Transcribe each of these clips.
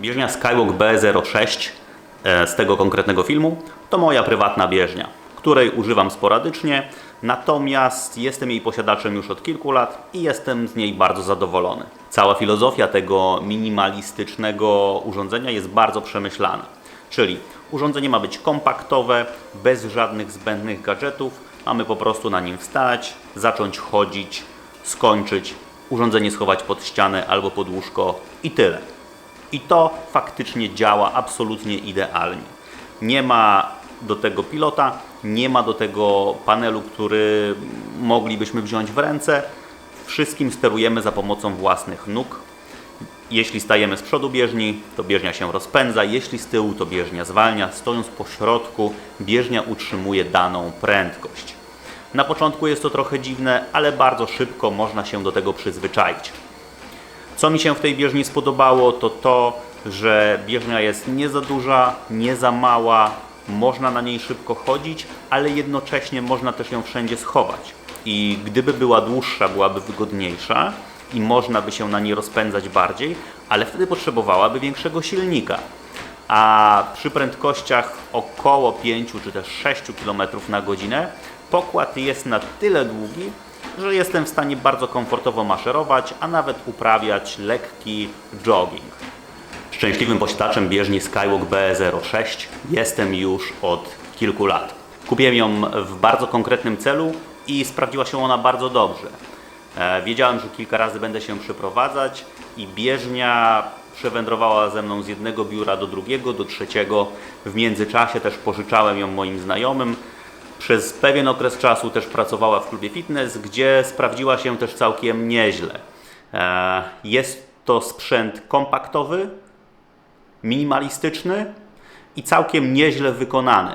Bieżnia Skywalk B06 e, z tego konkretnego filmu to moja prywatna bieżnia, której używam sporadycznie, natomiast jestem jej posiadaczem już od kilku lat i jestem z niej bardzo zadowolony. Cała filozofia tego minimalistycznego urządzenia jest bardzo przemyślana, czyli urządzenie ma być kompaktowe, bez żadnych zbędnych gadżetów, mamy po prostu na nim wstać, zacząć chodzić, skończyć, urządzenie schować pod ścianę albo pod łóżko i tyle. I to faktycznie działa absolutnie idealnie. Nie ma do tego pilota, nie ma do tego panelu, który moglibyśmy wziąć w ręce. Wszystkim sterujemy za pomocą własnych nóg. Jeśli stajemy z przodu bieżni, to bieżnia się rozpędza, jeśli z tyłu, to bieżnia zwalnia. Stojąc po środku, bieżnia utrzymuje daną prędkość. Na początku jest to trochę dziwne, ale bardzo szybko można się do tego przyzwyczaić. Co mi się w tej bieżni spodobało, to to, że bieżnia jest nie za duża, nie za mała, można na niej szybko chodzić, ale jednocześnie można też ją wszędzie schować. I gdyby była dłuższa, byłaby wygodniejsza i można by się na niej rozpędzać bardziej, ale wtedy potrzebowałaby większego silnika. A przy prędkościach około 5 czy też 6 km na godzinę pokład jest na tyle długi, że jestem w stanie bardzo komfortowo maszerować, a nawet uprawiać lekki jogging. Szczęśliwym posiadaczem bieżni Skywalk BE06 jestem już od kilku lat. Kupiłem ją w bardzo konkretnym celu i sprawdziła się ona bardzo dobrze. E, Wiedziałem, że kilka razy będę się przeprowadzać i bieżnia przewędrowała ze mną z jednego biura do drugiego, do trzeciego. W międzyczasie też pożyczałem ją moim znajomym. Przez pewien okres czasu też pracowała w klubie fitness, gdzie sprawdziła się też całkiem nieźle. E, Jest to sprzęt kompaktowy, minimalistyczny i całkiem nieźle wykonany.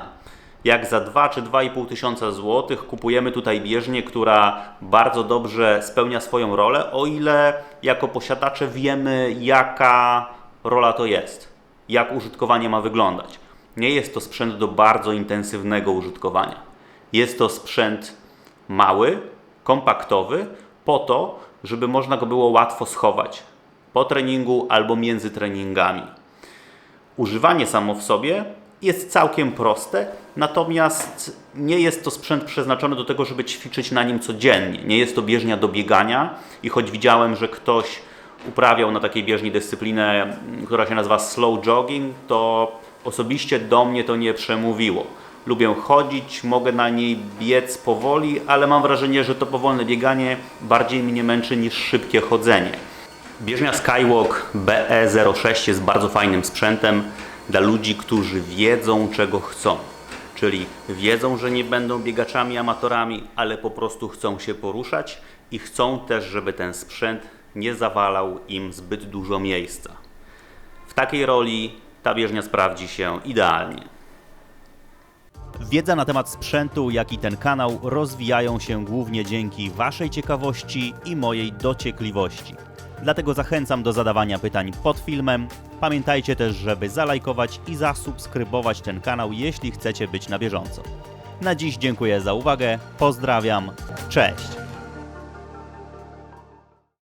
Jak za 2 czy 2,5 tysiąca złotych kupujemy tutaj bieżnię, która bardzo dobrze spełnia swoją rolę, o ile jako posiadacze wiemy, jaka rola to jest, jak użytkowanie ma wyglądać. Nie jest to sprzęt do bardzo intensywnego użytkowania. Jest to sprzęt mały, kompaktowy, po to, żeby można go było łatwo schować po treningu albo między treningami. Używanie samo w sobie jest całkiem proste, natomiast nie jest to sprzęt przeznaczony do tego, żeby ćwiczyć na nim codziennie. Nie jest to bieżnia do biegania i choć widziałem, że ktoś uprawiał na takiej bieżni dyscyplinę, m, która się nazywa slow jogging, to osobiście do mnie to nie przemówiło. Lubię chodzić, mogę na niej biec powoli, ale mam wrażenie, że to powolne bieganie bardziej mnie męczy niż szybkie chodzenie. Bieżnia Skywalk BE06 jest bardzo fajnym sprzętem dla ludzi, którzy wiedzą czego chcą. Czyli wiedzą, że nie będą biegaczami amatorami, ale po prostu chcą się poruszać i chcą też, żeby ten sprzęt nie zawalał im zbyt dużo miejsca. W takiej roli ta bieżnia sprawdzi się idealnie. Wiedza na temat sprzętu, jak i ten kanał rozwijają się głównie dzięki Waszej ciekawości i mojej dociekliwości. Dlatego zachęcam do zadawania pytań pod filmem. Pamiętajcie też, żeby zalajkować i zasubskrybować ten kanał, jeśli chcecie być na bieżąco. Na dziś dziękuję za uwagę, pozdrawiam, cześć!